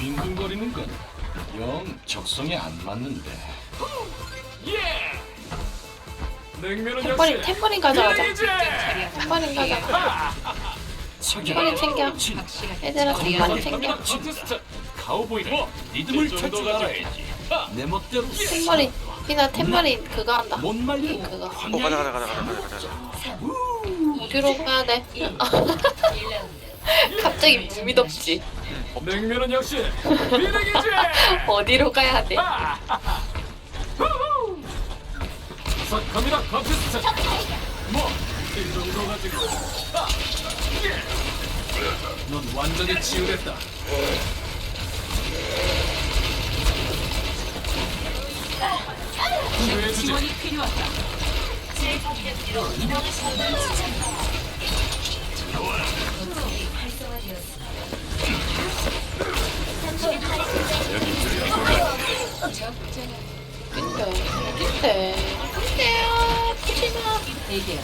빈둥거리는 건 영 적성에 안 맞는데. 예. 냉면은 템버린 역시 템버린 가져가자. 비리기지. 템버린 가져가. 템버린 챙겨. 얘들아 템버린 챙겨. 컨테스트 카우보이는 리듬을 이탈줄 정도가 알아야지. 아, 내 멋대로 템버린 피나 템버린 그거 한다. 못 말려. 그거. 어 가자 가자 가자 가자 가자 가자 어디로 가야 돼? 갑자기 무미덥지. 냉면은 역시 비리기지. 어디로 가야 돼? 시작합니다 컨테스트. 뭐 이 정도 가지고. 아, 예. 넌 완전히 치유됐다. 치유해주지. 근 푸지마.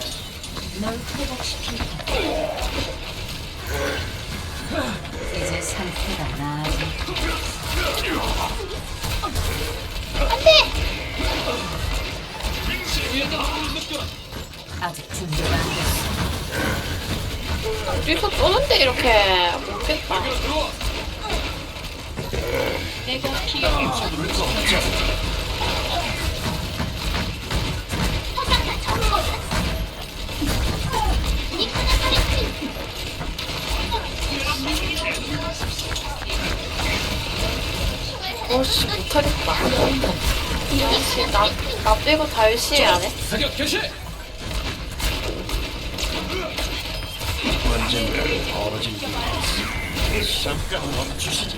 이제 상태가 나아지 아직 준비가 안 됐어 어디서 쏘는데 이렇게 못겠다. 어 씨 못하겠다. 아씨 나, 나 빼고 다 열심히 하네. 사격 개시. 언젠가 벌어질 일이 있어. 잠깐 멈추시지.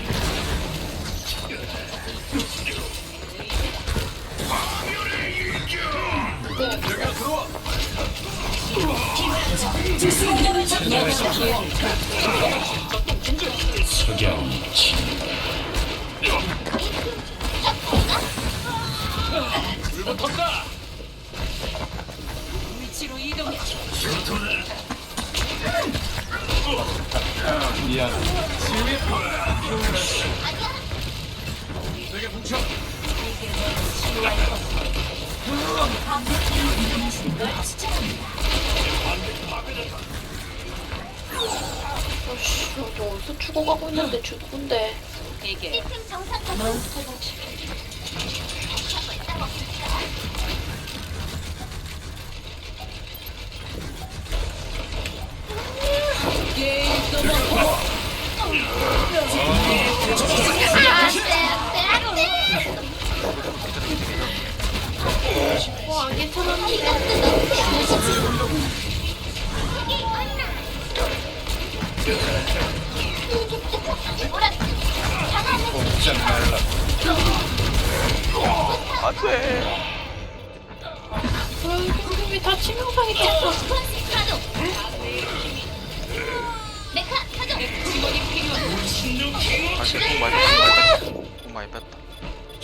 불붙었다. 위치로 이동해 미안. 치유의 파. 내게 뭉쳐. 어씨 너 어디서 죽어가고 있는데 죽은데. 이게 어,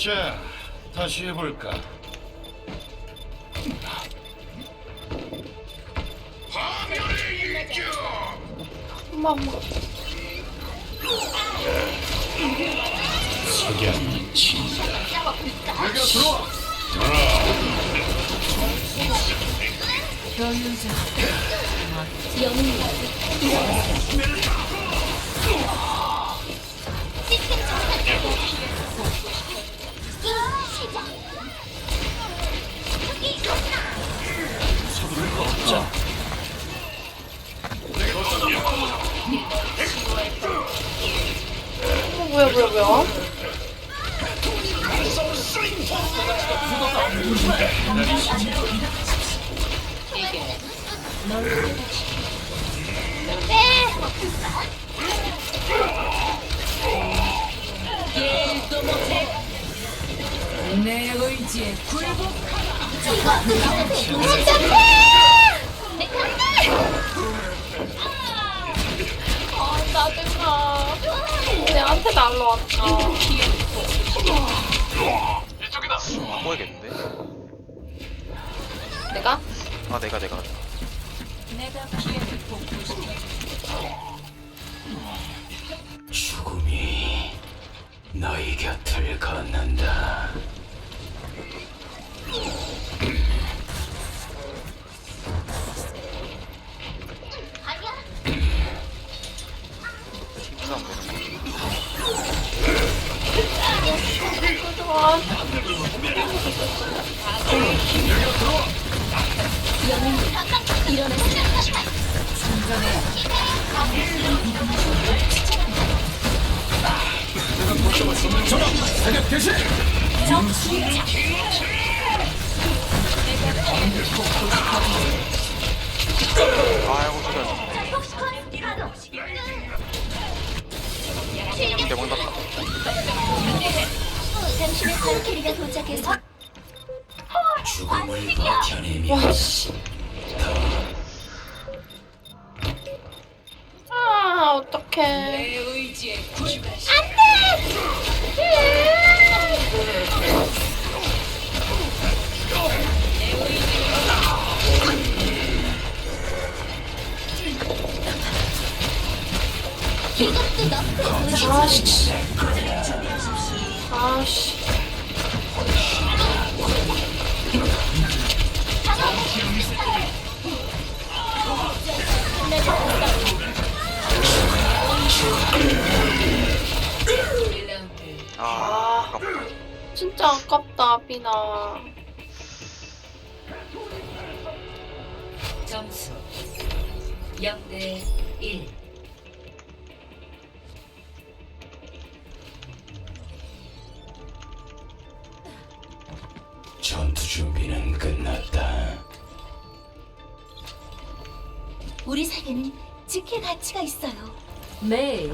자, 다시 해볼까? 엄마 엄마. 석양이 친다. 내게 들어와. 교유자 서두 내 의지에 굴복 아 짜증나. 내한테 날라왔다. 이쪽이다. 안 보이겠는데 내가? 아 내가 내가 내가 피해를 복구시켜 죽음이 너희 곁을 걷는다. 아. 아이고 소리야 대박 났다 당신의 발키리가 도착해서 죽음을 버텨내며 와, 씨. 아, 어떡해. 내 의지에 굴복하시 이것도 너프 아씨. 아 아깝다 진짜 아깝다, 비나. 점수. 0대 1 준비는 끝났다. 우리 사이에는 지킬 가치가 있어요. 메이,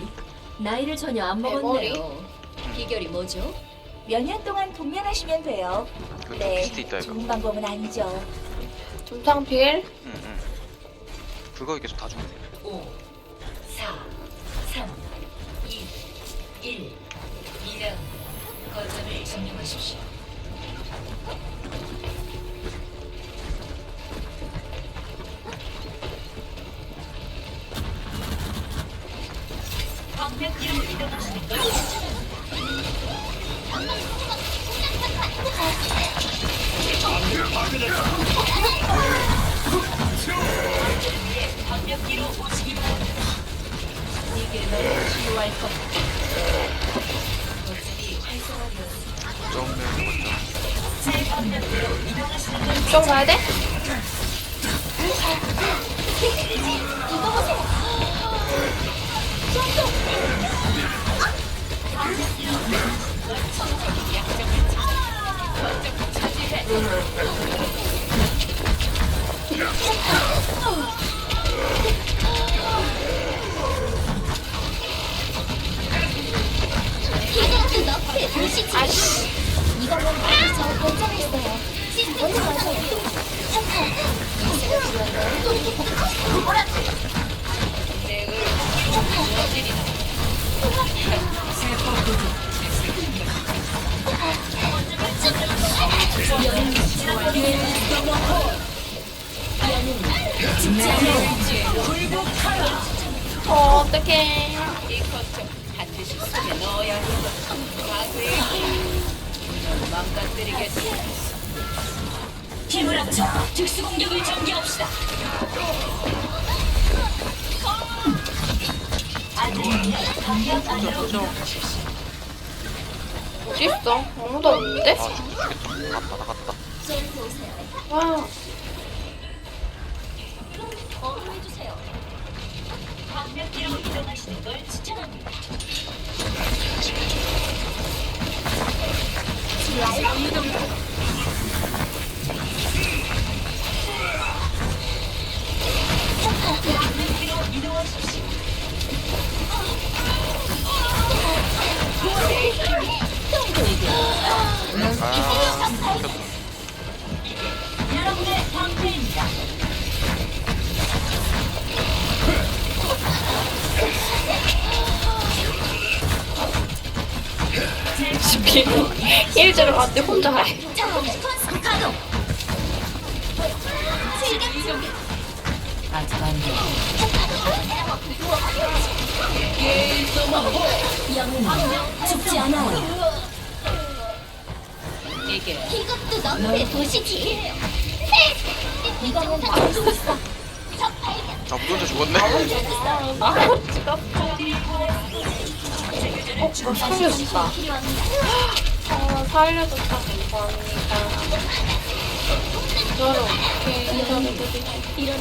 나이를 전혀 안 먹었네요. 비결이 뭐죠? 몇 년 동안 동면하시면 돼요. 그 네, 비스트 있다 이거 좋은 방법은 아니죠. 좀상필? 응 응 그거 계속 다 주면 돼 5 4 3 2 1 2라운드 거점을 점령하십시오 좀 가야 돼? 이것도 너프 보시지. 이거는 많이 잘 결정했어요. 시스템 맞아요. 힘을 합쳐 특수 공격을 전개합시다 어딨어? 아무도 없는데? 아 죽겠다 갔다 나갔다 좀 보세요. 와. 추천합니다. 아 죽겠다 여러분의 방패입니다. 집이 일 들어갔는데 혼자 콘스 가동. 지금. 아직 안 돼. 죽지. 이게 이것도 너의 도시지. 네. 이거는 수 있어. 아 무전자 죽었네 아 어? 저 살려줬다 아 살려줬다 감사합니다 이거를 어떻게 이거를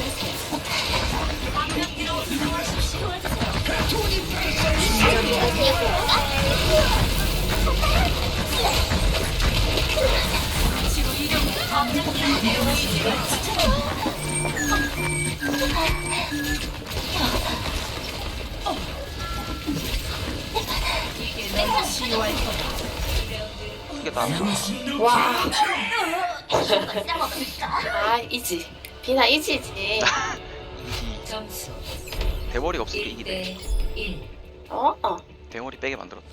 이게 나 와? 아 이지. 비나 이지지 대머리가 없으니까 이기네 1대 1. 어? 어 대머리 빼게 만들었다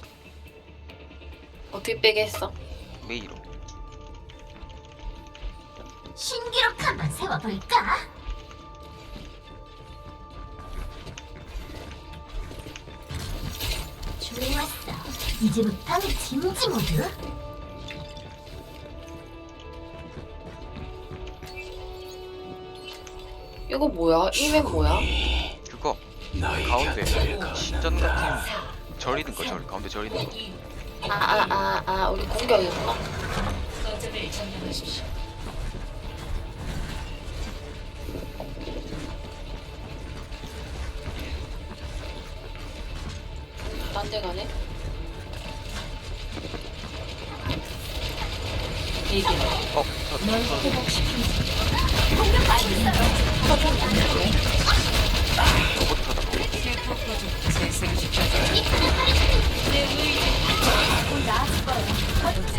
어떻게 빼게 했어? 메이로 신기록 한번 세워볼까? 좋았어. 이제부터 진지 모드. 이거 뭐야? 이맵 뭐야? 가운데 신전 같은 절 있는 거절 가운데 절 있는 거. 아아아아 우리 공격이구나 거점을 점령하십시오. 딴데 가네 어? 저, 널 저, 회복시키는 로봇 타다 세포 프로젝트 재생시켜줘. 내 의지 안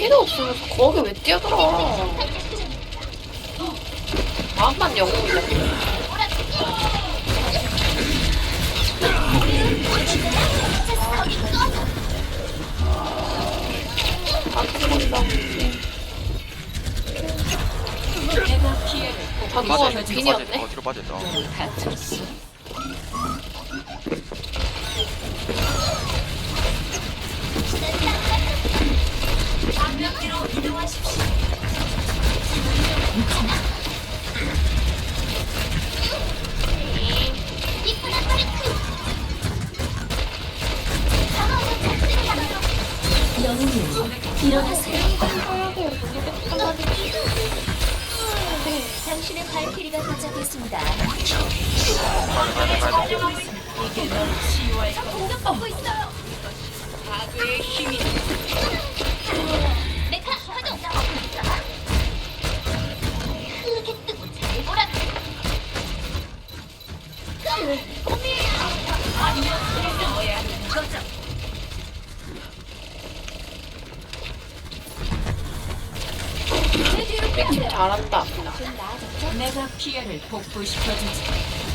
필요 없으면서 거기 왜 뛰어들어? 마음만 영웅이다 안 죽는다 내가 피해를 다 맞아 누가 뒤로 빠져 빈이었네 어 뒤로 빠졌다 다쳤어. 영웅님 일어나세요. 당신의 발키리가 도착했습니다. 이게 거야. 공격받고 있어요. 파괴의 힘이 메카 파동. 크게 뜨고 잘 보라. 우 리팀 잘한다 내가 피해를 복구시켜주지.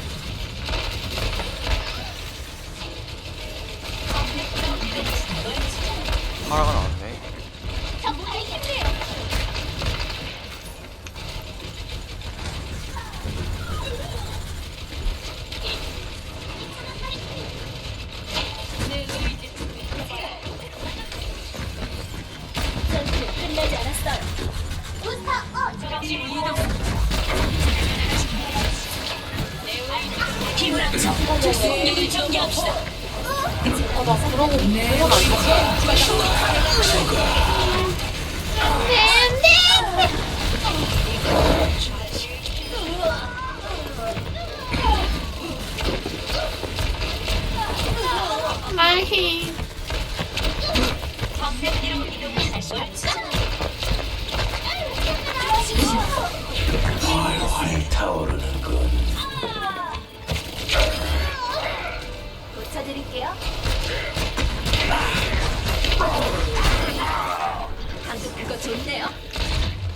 아 나 그러고 그건 안 돼. 아히. 활활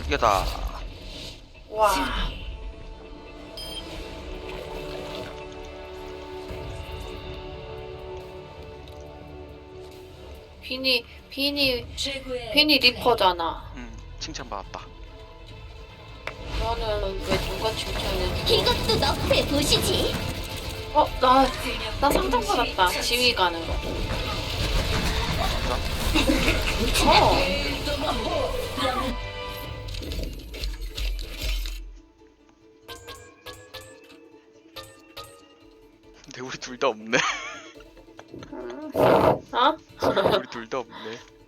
이게다 와. 비니 비니 비니 리퍼잖아. 음 칭찬받았다 너는 왜 누가 칭찬해? 이것도 너프해 보시지. 어, 나, 나 상장 받았다. 지휘 가는 거. 어. 둘 다 없네 어? 우리 둘 다 없네